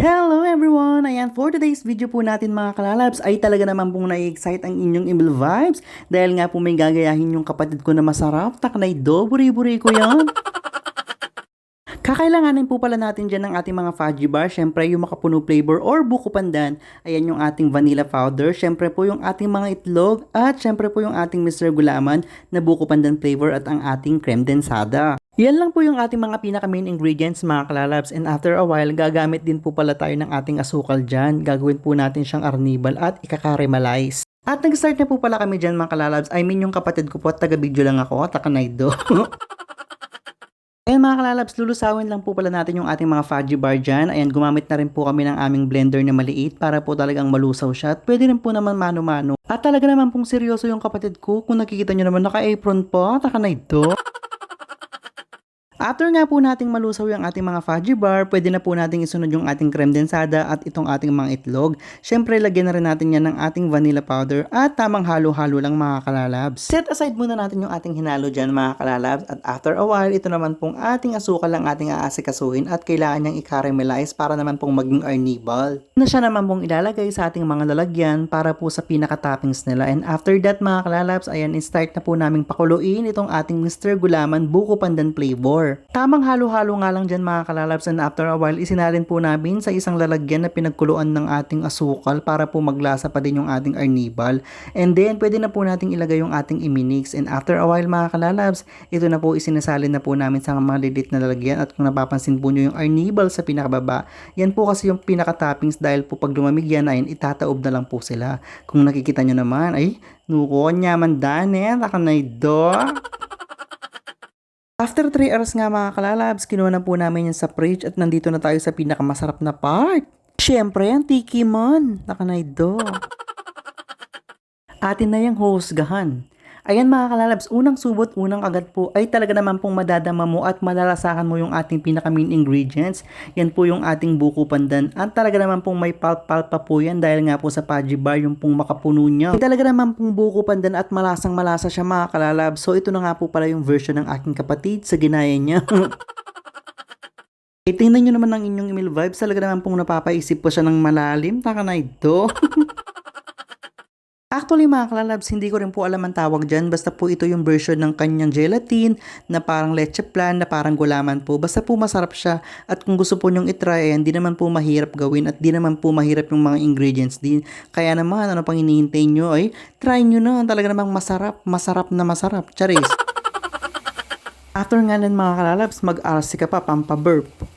Hello everyone! Ayan, for today's video po natin mga kalalabs ay talaga naman pong na-excite ang inyong email vibes dahil nga po may gagayahin yung kapatid ko na masarap, taknay do, buri-buri ko yan. Kakailanganin po pala natin dyan ng ating mga fudgy bar. Siyempre, yung makapuno flavor or buko pandan. Ayan yung ating vanilla powder. Siyempre po yung ating mga itlog. At siyempre po yung ating Mr. Gulaman na buko pandan flavor at ang ating creme densada. Yan lang po yung ating mga pinaka main ingredients mga kalalabs and after a while gagamit din po pala tayo ng ating asukal dyan. Gagawin po natin siyang arnibal at ikakaramelize. At nag-start na po pala kami dyan mga kalalabs. I mean yung kapatid ko po at taga-video lang ako, takanaydo. Ayan mga kalalabs, lulusawin lang po pala natin yung ating mga fudgy bar dyan. Ayan, gumamit na rin po kami ng aming blender na maliit para po talagang malusaw siya. At pwede rin po naman mano-mano. At talaga naman pong seryoso yung kapatid ko. Kung nakikita nyo naman, naka-apron po, takanaydo. After nga po nating malusaw yung ating mga fudgy bar, pwede na po nating isunod yung ating creme densada at itong ating mga itlog. Siyempre, lagyan na rin natin yan ng ating vanilla powder at tamang halo-halo lang mga kalalabs. Set aside muna natin yung ating hinalo dyan mga kalalabs at after a while, ito naman pong ating asukal ang ating aasikasuhin at kailangan niyang i-caramelize para naman pong maging arnibal. Na siya naman pong ilalagay sa ating mga lalagyan para po sa pinaka-toppings nila. And after that mga kalalabs, ayan, start na po naming pakuluin itong ating Mr. Gulaman Buko Pandan Flavor. Tamang halo-halo nga lang dyan mga kalalabs and after a while isinalin po namin sa isang lalagyan na pinagkuluan ng ating asukal para po maglasa pa din yung ating arnibal. And then pwede na po nating ilagay yung ating iminix and after a while mga kalalabs, ito na po isinasalin na po namin sa mga lilit na lalagyan at kung napapansin po nyo yung arnibal sa pinakababa, yan po kasi yung pinaka-toppings dahil po pag lumamig yan ay itataob na lang po sila. Kung nakikita nyo naman, ay nuko nyaman dane, nakanay do. After 3 hours nga mga kalalabs, kinuha na po namin yan sa fridge at nandito na tayo sa pinakamasarap na part. Siyempre, ang tiki man. Nakanaydo. Atin na yung hosgahan. Ayan mga kalalabs, unang subot, unang agad po ay talaga naman pong madadama mo at malalasahan mo yung ating pinaka main ingredients. Yan po yung ating buko pandan. At talaga naman pong may pulp-pulp pa po yan dahil nga po sa Paji Bar yung pong makapuno niya. Ay, talaga naman pong buko pandan at malasang malasa siya mga kalalabs. So ito na nga po pala yung version ng aking kapatid sa ginaya niya. Eh, tingnan nyo naman ang inyong email vibes. Talaga naman pong napapaisip po siya ng malalim. Taka na ito. Actually mga kalalabs, hindi ko rin po alam ang tawag dyan. Basta po ito yung version ng kanyang gelatin na parang leche plan, na parang gulaman po. Basta po masarap siya. At kung gusto po nyong itry, ayan, di naman po mahirap gawin at di naman po mahirap yung mga ingredients din. Kaya naman, ano pang hinihintay nyo ay try nyo na. Talaga namang masarap, masarap na masarap. Charis. After nga nun mga kalalabs, mag-RC ka pa, pampaburp.